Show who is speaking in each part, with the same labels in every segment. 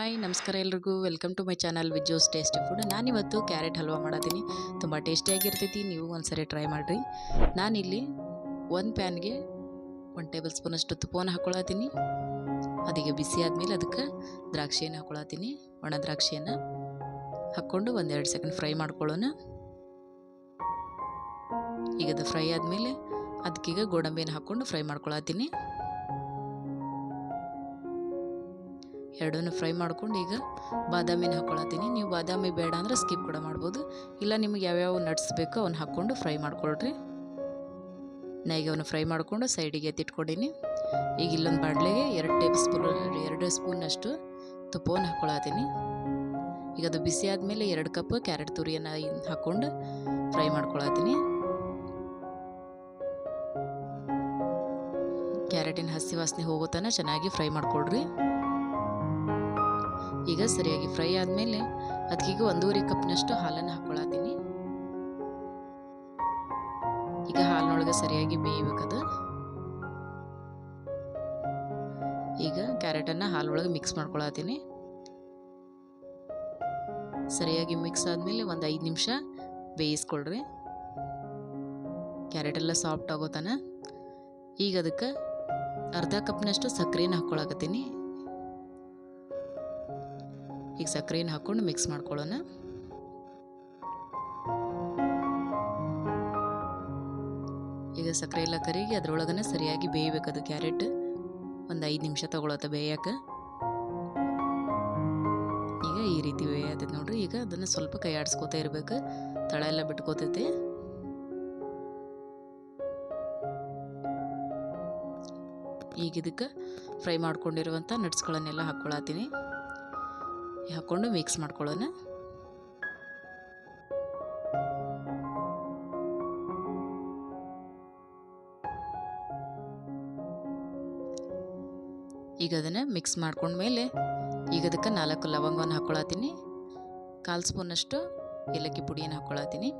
Speaker 1: Hi, ನಮಸ್ಕಾರ ಎಲ್ರಿಗೂ. Welcome to my channel Vijo's tasty food ನಾನಿವತ್ತು ಕ್ಯಾರೆಟ್ ಹಲ್ವಾ ಮಾಡತ್ತೀನಿ ತುಂಬ ಟೇಸ್ಟಿಯಾಗಿರ್ತೈತಿ ನೀವು ಒಂದ್ಸರಿ ಟ್ರೈ ಮಾಡಿರಿ. ನಾನಿಲ್ಲಿ ಒಂದು ಪ್ಯಾನ್ಗೆ ಒನ್ ಟೇಬಲ್ ಸ್ಪೂನಷ್ಟು ತುಪ್ಪವನ್ನು ಹಾಕ್ಕೊಳತ್ತೀನಿ ಅದಕ್ಕೆ ಬಿಸಿ ಆದಮೇಲೆ ಅದಕ್ಕೆ ದ್ರಾಕ್ಷಿಯನ್ನು ಹಾಕ್ಕೊಳತ್ತೀನಿ ಒಣ ದ್ರಾಕ್ಷಿಯನ್ನು ಹಾಕ್ಕೊಂಡು ಒಂದೆರಡು ಸೆಕೆಂಡ್ ಫ್ರೈ ಮಾಡ್ಕೊಳ್ಳೋಣ. ಈಗ ಅದು ಫ್ರೈ ಆದಮೇಲೆ ಅದಕ್ಕೀಗ ಗೋಡಂಬಿಯನ್ನು ಹಾಕ್ಕೊಂಡು ಫ್ರೈ ಮಾಡ್ಕೊಳತ್ತೀನಿ. ಎರಡನ್ನೂ ಫ್ರೈ ಮಾಡ್ಕೊಂಡು ಈಗ ಬಾದಾಮಿನ ಹಾಕ್ಕೊಳತ್ತೀನಿ ನೀವು ಬಾದಾಮಿ ಬೇಡ ಅಂದ್ರೆ ಸ್ಕಿಪ್ ಕೂಡ ಮಾಡ್ಬೋದು. ಇಲ್ಲ ನಿಮಗೆ ಯಾವ್ಯಾವ ನಟ್ಸ್ ಬೇಕೋ ಅವನ್ನ ಹಾಕ್ಕೊಂಡು ಫ್ರೈ ಮಾಡ್ಕೊಳ್ರಿ. ಈಗ ಅವನ್ನ ಫ್ರೈ ಮಾಡಿಕೊಂಡು ಸೈಡಿಗೆ ಎತ್ತಿಟ್ಕೊಡೀನಿ. ಈಗ ಇಲ್ಲೊಂದು ಬಾಣಲೆಗೆ ಎರಡು ಟೇಬಲ್ ಸ್ಪೂನ್, ಎರಡು ಸ್ಪೂನಷ್ಟು ತುಪ್ಪವನ್ನು ಹಾಕ್ಕೊಳತ್ತೀನಿ ಈಗ ಅದು ಬಿಸಿ ಆದಮೇಲೆ ಎರಡು ಕಪ್ ಕ್ಯಾರೆಟ್ ತುರಿಯನ್ನು ಹಾಕ್ಕೊಂಡು ಫ್ರೈ ಮಾಡ್ಕೊಳತ್ತೀನಿ. ಕ್ಯಾರೆಟಿನ ಹಸಿ ವಾಸನೆ ಹೋಗೋ ತನಕ ಚೆನ್ನಾಗಿ ಫ್ರೈ ಮಾಡ್ಕೊಳ್ರಿ. ಈಗ ಸರಿಯಾಗಿ ಫ್ರೈ ಆದಮೇಲೆ ಅದಕ್ಕೀಗ ಒಂದೂವರೆ ಕಪ್ನಷ್ಟು ಹಾಲನ್ನು ಹಾಕ್ಕೊಳತ್ತೀನಿ ಈಗ ಹಾಲಿನೊಳಗೆ ಸರಿಯಾಗಿ ಬೇಯಬೇಕದು. ಈಗ ಕ್ಯಾರೆಟನ್ನು ಹಾಲೊಳಗೆ ಮಿಕ್ಸ್ ಮಾಡ್ಕೊಳತ್ತೀನಿ. ಸರಿಯಾಗಿ ಮಿಕ್ಸ್ ಆದಮೇಲೆ ಒಂದು ಐದು ನಿಮಿಷ ಬೇಯಿಸ್ಕೊಳ್ರಿ. ಕ್ಯಾರೆಟ್ ಎಲ್ಲ ಸಾಫ್ಟ್ ಆಗೋತಾನೆ ಈಗ ಅದಕ್ಕೆ ಅರ್ಧ ಕಪ್ನಷ್ಟು ಸಕ್ಕರೆನ ಹಾಕ್ಕೊಳಕತ್ತೀನಿ ಈಗ ಸಕ್ಕರೆನ ಹಾಕ್ಕೊಂಡು ಮಿಕ್ಸ್ ಮಾಡ್ಕೊಳ್ಳೋಣ. ಈಗ ಸಕ್ಕರೆ ಎಲ್ಲ ಕರಿಗಿ ಅದರೊಳಗನೆ ಸರಿಯಾಗಿ ಬೇಯಬೇಕು ಅದು ಕ್ಯಾರೆಟ್. ಒಂದು ಐದು ನಿಮಿಷ ತಗೊಳತ್ತೆ ಬೇಯಕ್ಕೆ ಈಗ ಈ ರೀತಿ ಬೇಯತೈತೆ ನೋಡ್ರಿ, ಈಗ ಅದನ್ನು ಸ್ವಲ್ಪ ಕೈ ಆಡಿಸ್ಕೋತಾ ಇರಬೇಕು. ತಳ ಎಲ್ಲ ಬಿಟ್ಕೋತೈತೆ. ಈಗ ಇದಕ್ಕೆ ಫ್ರೈ ಮಾಡ್ಕೊಂಡಿರುವಂಥ ನಟ್ಸ್ಗಳನ್ನೆಲ್ಲ ಹಾಕ್ಕೊಳತ್ತೀನಿ. ಹಾಕ್ಕೊಂಡು ಮಿಕ್ಸ್ ಮಾಡ್ಕೊಳ್ಳೋಣ. ಈಗ ಅದನ್ನು ಮಿಕ್ಸ್ ಮಾಡ್ಕೊಂಡ್ಮೇಲೆ ಈಗ ಅದಕ್ಕೆ ನಾಲ್ಕು ಲವಂಗವನ್ನು ಹಾಕ್ಕೊಳತ್ತೀನಿ. ಕಾಲು ಸ್ಪೂನಷ್ಟು ಏಲಕ್ಕಿ ಪುಡಿಯನ್ನು ಹಾಕ್ಕೊಳತ್ತೀನಿ.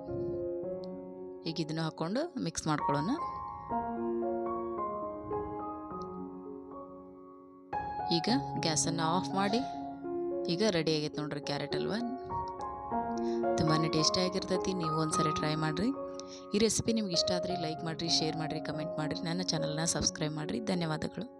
Speaker 1: ಈಗ ಇದನ್ನು ಹಾಕ್ಕೊಂಡು ಮಿಕ್ಸ್ ಮಾಡ್ಕೊಳ್ಳೋಣ. ಈಗ ಗ್ಯಾಸನ್ನು ಆಫ್ ಮಾಡಿ ಈಗ ರೆಡಿ ಆಗೈತೆ ನೋಡ್ರಿ ಕ್ಯಾರೆಟ್ ಹಲ್ವ ತುಂಬಾ ಟೇಸ್ಟಿಯಾಗಿರ್ತೈತಿ ನೀವು ಒಂದ್ಸರಿ ಟ್ರೈ ಮಾಡಿರಿ. ಈ ರೆಸಿಪಿ ನಿಮ್ಗೆ ಇಷ್ಟ ಆದರೆ ಲೈಕ್ ಮಾಡಿರಿ ಶೇರ್ ಮಾಡಿರಿ ಕಮೆಂಟ್ ಮಾಡಿರಿ. ನನ್ನ ಚಾನಲ್ನ ಸಬ್ಸ್ಕ್ರೈಬ್ ಮಾಡಿರಿ. ಧನ್ಯವಾದಗಳು.